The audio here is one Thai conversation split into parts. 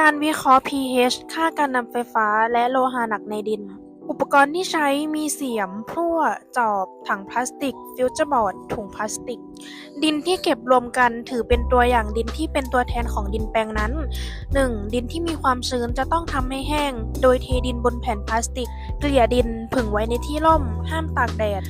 การวิเคราะห์ pH ค่าการนำไฟฟ้าและโลหะหนักในดิน อุปกรณ์ที่ใช้มีเสียมพลั่ว จอบ ถังพลาสติก ฟิวเจอร์บอร์ด ถุงพลาสติก ดินที่เก็บรวมกันถือเป็นตัวอย่างดินที่เป็นตัวแทนของดินแปลงนั้น 1. ดินที่มีความชื้นจะต้องทำให้แห้ง โดยเทดินบนแผ่นพลาสติก เกลี่ยดินผึ่งไว้ในที่ร่ม ห้ามตากแดด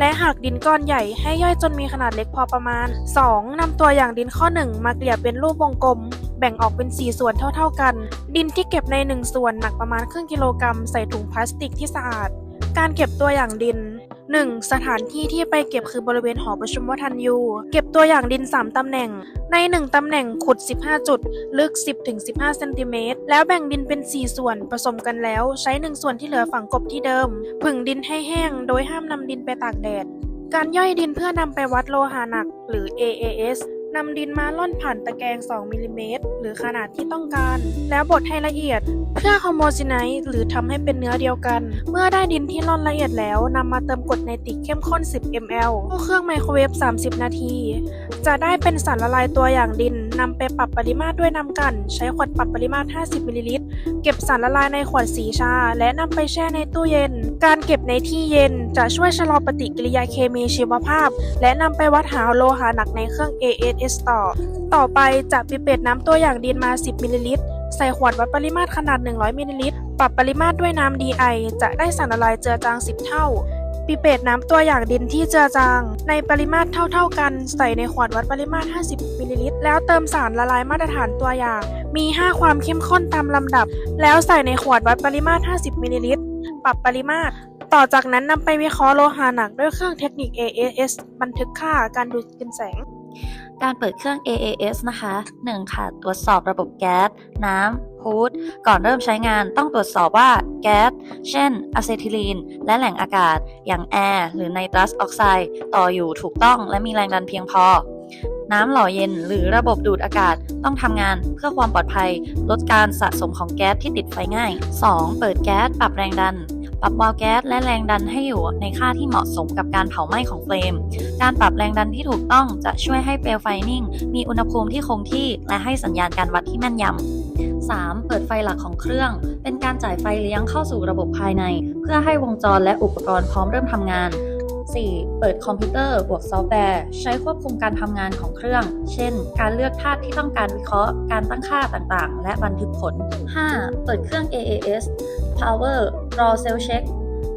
และหากดินก้อนใหญ่ให้ย่อยจนมีขนาดเล็กพอประมาณ 2. นำตัวอย่างดินข้อ 1 มาเกลี่ยเป็นรูปวงกลม แบ่งออกเป็น 4 ส่วนเท่า ๆกัน ดินที่เก็บใน 1 ส่วนหนักประมาณครึ่งกิโลกรัมใส่ถุงพลาสติกที่สะอาด การเก็บตัวอย่างดิน 1. สถานที่ที่ไปเก็บคือบริเวณหอประชุมวัฒนยู เก็บตัวอย่างดิน 3 ตำแหน่ง ใน 1 ตำแหน่งขุด 15 จุด ลึก 10-15 เซนติเมตร แล้วแบ่งดินเป็น 4 ส่วน ผสมกันแล้ว ใช้ 1 ส่วนที่เหลือฝังกบที่เดิม ผึ่งดินให้แห้ง โดยห้ามนำดินไปตากแดด การย่อยดินเพื่อนำไปวัดโลหะหนัก หรือ AAS นำดินมาล่อนผ่านตะแกรง 2 มิลลิเมตรหรือขนาดที่ต้องการ แล้วบดให้ละเอียด เพื่อ homogeneize หรือทำให้เป็นเนื้อเดียวกัน เมื่อได้ดินที่ร่อนละเอียดแล้วนำมาเติมกรดไนตริกเข้มข้น 10 ml เข้าเครื่องไมโครเวฟ 30 นาที จะได้เป็นสารละลายตัวอย่างดินนำไปปรับปริมาตรด้วยน้ำกัน ใช้ขวดปรับปริมาตร 50 มิลลิลิตร เก็บสารละลายในขวดสีชา และนำไปแช่ในตู้เย็น การเก็บในที่เย็นจะช่วยชะลอปฏิกิริยาเคมีชีวภาพ และนำไปวัดหาโลหะหนักในเครื่อง ASS ต่อ ต่อไปจะปิเปตน้ำตัวอย่างดินมา 10 มิลลิลิตร ใส่ขวดวัดปริมาตรขนาด 100 มิลลิลิตร ปรับปริมาตรด้วยน้ำ DI จะได้สารละลายเจือจาง 10 เท่าปิเปตน้ำตัวอย่างดินที่เจือจาง ในปริมาตรเท่า ๆกัน ใส่ในขวดวัดปริมาตร 50มิลลิลิตร แล้วเติมสารละลายมาตรฐานตัวอย่าง มี 5 ความเข้มข้นตามลำดับ แล้วใส่ในขวดวัดปริมาตร 50มิลลิลิตร ปรับปริมาตร ต่อจากนั้นนำไปวิเคราะห์โลหะหนักด้วยเครื่องเทคนิค AAS บันทึกค่าการดูดกลืนแสง การเปิดเครื่อง AAS นะคะ 1. ค่ะ ตรวจสอบระบบแก๊ส น้ำพูดก่อนเริ่มใช้งานต้องตรวจสอบว่าแก๊ส เช่น อะเซทิลีน และแหล่งอากาศ อย่างแอร์หรือไนตรัสออกไซด์ต่ออยู่ถูกต้องและมีแรงดันเพียงพอน้ำหล่อเย็นหรือระบบดูดอากาศต้องทำงานเพื่อความปลอดภัย ลดการสะสมของแก๊สที่ติดไฟง่าย 2. เปิดแก๊สปรับแรงดัน ปรับวาล์วแก๊สและแรงดันให้อยู่ในค่าที่เหมาะสมกับการเผาไหม้ของเฟรม การปรับแรงดันที่ถูกต้องจะช่วยให้เปลวไฟนิ่ง มีอุณหภูมิที่คงที่และให้สัญญาณการวัดที่แม่นยำ 3. เปิดไฟหลักของเครื่อง เป็นการจ่ายไฟเลี้ยงเข้าสู่ระบบภายใน เพื่อให้วงจรและอุปกรณ์พร้อมเริ่มทำงาน 4. เปิดคอมพิวเตอร์บวกซอฟต์แวร์ ใช้ควบคุมการทำงานของเครื่อง เช่น การเลือกธาตุที่ต้องการวิเคราะห์ การตั้งค่าต่างๆ และบันทึกผล 5. เปิดเครื่อง AAS Power Raw Cell Check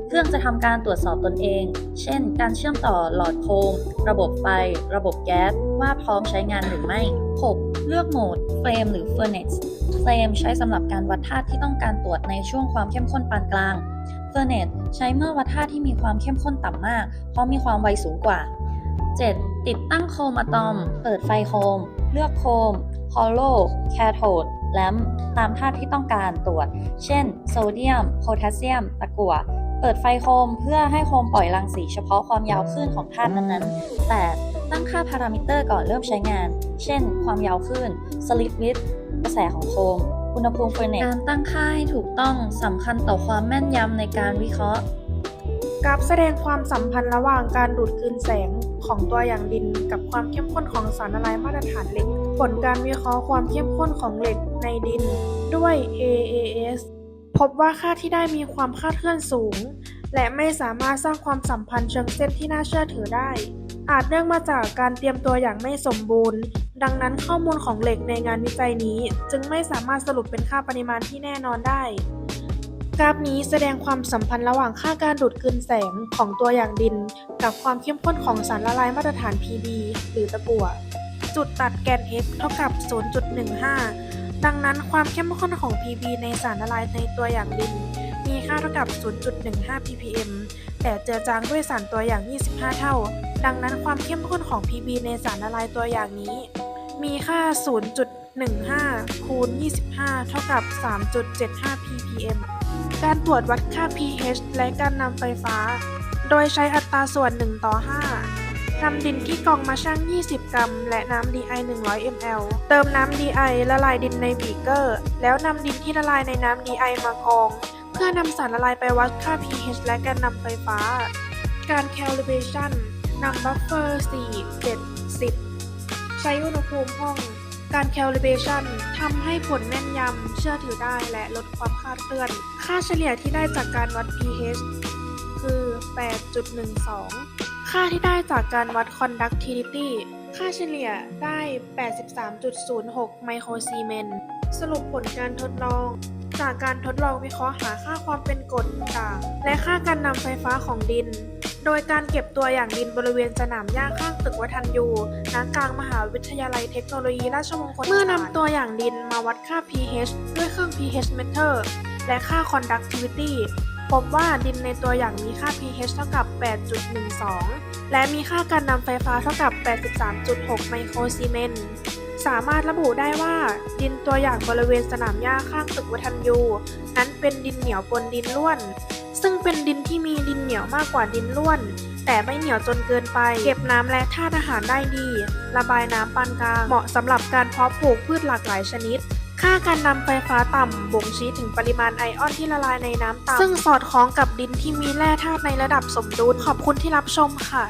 เครื่องจะทำการตรวจสอบตนเอง เช่น การเชื่อมต่อหลอดโคม ระบบไฟ ระบบแก๊ส ว่าพร้อมใช้งานหรือไม่ 6. เลือกโหมด Flame หรือ Furnace Flame ใช้สำหรับการวัดธาตุที่ต้องการตรวจในช่วงความเข้มข้นปานกลาง Furnace ใช้เมื่อวัดธาที่มีความเข้มข้นต่ำมาก เพราะมีความไวสูงกว่า 7. ติดตั้งโคมอะตอม เปิดไฟโคม เลือกโคมฮอลโลแคโทดแลมตามธาตุที่ต้องการตรวจ เช่น โซเดียม โพแทสเซียม ตะกั่ว เปิดไฟโคมเพื่อให้โคมปล่อยรังสีเฉพาะความยาวคลื่นของธาตุนั้นๆ 8. ตั้งค่าพารามิเตอร์ก่อนเริ่มใช้งาน เช่น ความยาวคลื่นสลิปวิดกระแสของโคม อุณหภูมิเฟอร์เนสการตั้งค่าให้ถูกต้องสำคัญต่อความแม่นยำในการวิเคราะห์ กราฟแสดงความสัมพันธ์ระหว่างการดูดกลืนแสงของตัวอย่างดินกับความเข้มข้นของสารละลายมาตรฐานเหล็ก ผลการวิเคราะห์ความเข้มข้นของเหล็กในดินด้วย AAS พบว่าค่าที่ได้มีความคลาดเคลื่อนสูง และไม่สามารถสร้างความสัมพันธ์เชิงเส้นที่น่าเชื่อถือได้ อาจเนื่องมาจากการเตรียมตัวอย่างไม่สมบูรณ์ ดังนั้นข้อมูลของเหล็กในงานวิจัยนี้จึงไม่สามารถสรุปเป็นค่าปริมาณที่แน่นอนได้ กราฟนี้แสดงความสัมพันธ์ระหว่างค่าการดูดกลืนแสงของตัวอย่างดิน กับความเข้มข้นของสารละลายมาตรฐาน PB หรือตะกั่วจุดตัดแกน x เท่ากับ 0.15 ดังนั้นความเข้มข้นของ PB ในสารละลายในตัวอย่างดิน มีค่าเท่ากับ 0.15 ppm แต่เจือจางด้วยสารตัวอย่าง 25 เท่า ดังนั้นความเข้มข้นของ PB ในสารละลายตัวอย่างนี้ มีค่า 0.15 คูณ 25 เท่ากับ 3.75 ppm การตรวจวัดค่า pH และการนำไฟฟ้า โดยใช้อัตราส่วน 1 ต่อ 5นำดินที่กองมาชั่ง 20 กรัม และน้ำ DI 100 ml เติมน้ำ DI ละลายดินในบีเกอร์ แล้วนำดินที่ละลายในน้ำ DI มากอง พื่อนำสารละลายไปวัดค่า pH และการนำไฟฟ้า การ calibration นำบัฟเฟอร์4 7 10 ใช้อุณหภูมิห้อง การ calibration ทำให้ผลแม่นยำ เชื่อถือได้และลดความคลาดเคลื่อน ค่าเฉลี่ยที่ได้จากการวัด pH คือ 8.12 ค่าที่ได้จากการวัด conductivity ค่าเฉลี่ยได้ 83.06 ไมโครซีเมนต์สรุปผลการทดลอง จากการทดลองวิเคราะห์หาค่าความเป็นกรดด่างและค่าการนำไฟฟ้าของดิน โดยการเก็บตัวอย่างดินบริเวณสนามหญ้าข้างตึกวัฒนยูณกลางมหาวิทยาลัยเทคโนโลยีราชมงคลเมื่อนำตัวอย่างดินมาวัดค่า pH ด้วยเครื่อง pH meter และค่า conductivity พบว่าดินในตัวอย่างมีค่า pH เท่ากับ 8.12 และมีค่าการนำไฟฟ้าเท่ากับ 83.6 ไมโครซีเมนต์ สามารถระบุได้ว่า ดินตัวอย่างบริเวณสนามหญ้าข้างตึกวัฒนยู นั้นเป็นดินเหนียวปนดินร่วน ซึ่งเป็นดินที่มีดินเหนียวมากกว่าดินร่วน แต่ไม่เหนียวจนเกินไป เก็บน้ำและธาตุอาหารได้ดี ระบายน้ำปานกลาง เหมาะสำหรับการเพาะปลูกพืชหลากหลายชนิดค่าการนำไฟฟ้าต่ำบ่งชี้ถึงปริมาณไอออนที่ละลายในน้ำต่ำซึ่งสอดคล้องกับดินที่มีแร่ธาตุในระดับสมดุลขอบคุณที่รับชมค่ะ